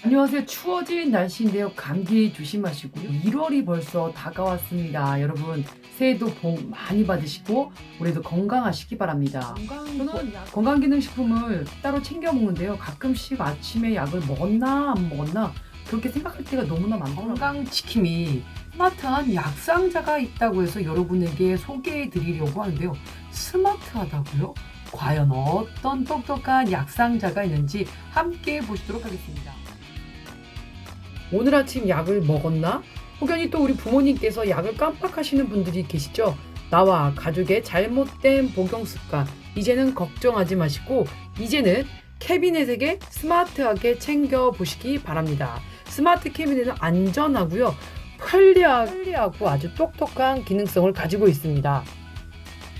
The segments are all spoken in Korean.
안녕하세요. 추워진 날씨인데요. 감기 조심하시고요. 1월이 벌써 다가왔습니다. 여러분, 새해도 복 많이 받으시고 올해도 건강하시기 바랍니다. 저는 건강기능식품을 따로 챙겨 먹는데요. 가끔씩 아침에 약을 먹었나 안 먹었나 그렇게 생각할 때가 너무나 많더라고요. 건강지킴이 스마트한 약상자가 있다고 해서 여러분에게 소개해 드리려고 하는데요. 스마트하다고요? 과연 어떤 똑똑한 약상자가 있는지 함께 보시도록 하겠습니다. 오늘 아침 약을 먹었나? 혹여니 또 우리 부모님께서 약을 깜빡하시는 분들이 계시죠? 나와 가족의 잘못된 복용 습관 이제는 걱정하지 마시고 이제는 캐비넷에게 스마트하게 챙겨 보시기 바랍니다. 스마트 캐비넷은 안전하고요. 편리하- 편리하고 아주 똑똑한 기능성을 가지고 있습니다.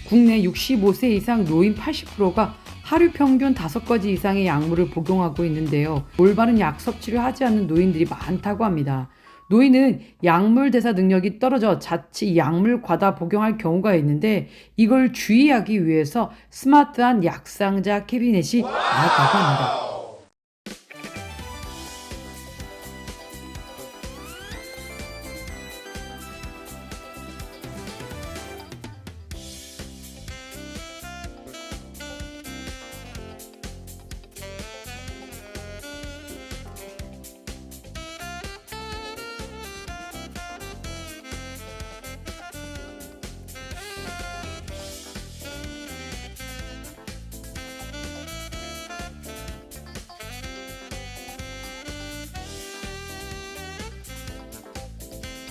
국내 65세 이상 노인 80%가 하루 평균 5가지 이상의 약물을 복용하고 있는데요. 올바른 약 섭취를 하지 않는 노인들이 많다고 합니다. 노인은 약물 대사 능력이 떨어져 자칫 약물 과다 복용할 경우가 있는데 이걸 주의하기 위해서 스마트한 약상자 캐비넷이 나왔다고 합니다.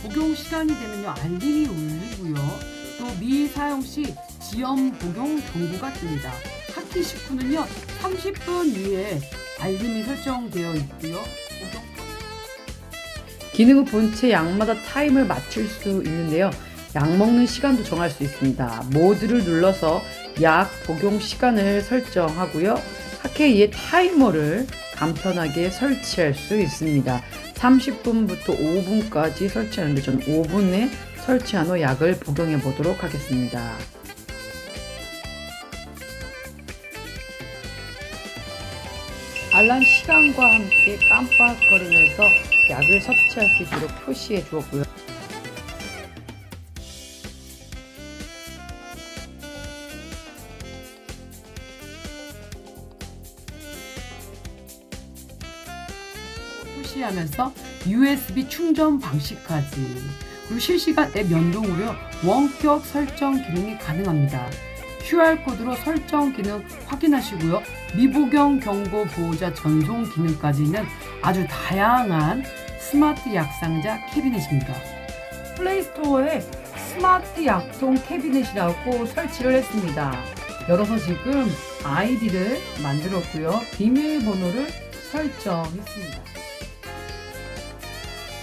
복용 시간이 되면요 알림이 울리고요. 또 미사용 시 지연 복용 정보가 뜹니다. 학기 식후는요 30분 위에 알림이 설정되어 있고요. 기능은 본체 약마다 타임을 맞출 수 있는데요. 약 먹는 시간도 정할 수 있습니다. 모드를 눌러서 약 복용 시간을 설정하고요. 학회이의 타이머를 간편하게 설치할 수 있습니다 30분부터 5분까지 설치하는데 저는 5분에 설치한 후 약을 복용해 보도록 하겠습니다. 알람 시간과 함께 깜빡거리면서 약을 섭취할 수 있도록 표시해 주었고요. 표시하면서 USB 충전 방식까지 그리고 실시간 앱 연동으로 원격 설정 기능이 가능합니다. QR코드로 설정 기능 확인하시고요. 미복용 경고 보호자 전송 기능까지 있는 아주 다양한 스마트 약상자 캐비넷입니다. 플레이스토어에 스마트 약통 캐비넷이라고 설치를 했습니다. 열어서 지금 아이디를 만들었고요. 비밀번호를 설정했습니다.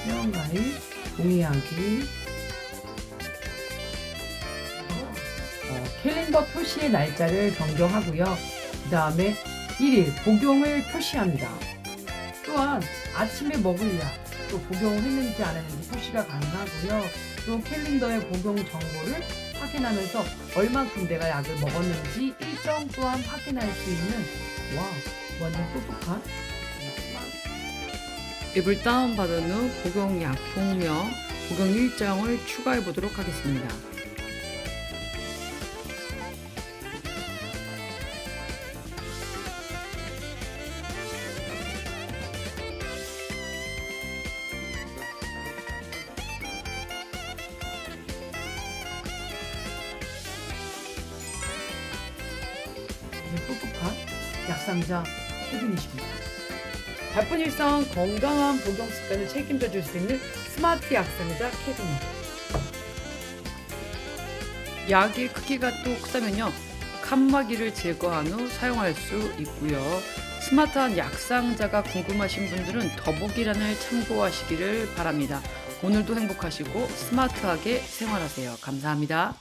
회원가입, 동의하기, 어, 캘린더 표시의 날짜를 변경하고요. 그 다음에 1일 복용을 표시합니다. 또한 아침에 먹을 약, 또 복용을 했는지 안 했는지 표시가 가능하고요. 또 캘린더의 복용 정보를 확인하면서 얼만큼 내가 약을 먹었는지 일정 또한 확인할 수 있는 와 완전 똑똑한 앱을 다운받은 후 복용 약통명, 복용 일정을 추가해 보도록 하겠습니다. 이게 똑똑한 약상자 캐비닛입니다. 바쁜 일상 건강한 복용 습관을 책임져 줄 수 있는 스마트 약상자 캐비닛. 약의 크기가 또 크다면요. 칸막이를 제거한 후 사용할 수 있고요. 스마트한 약상자가 궁금하신 분들은 더보기란을 참고하시기를 바랍니다. 오늘도 행복하시고 스마트하게 생활하세요. 감사합니다.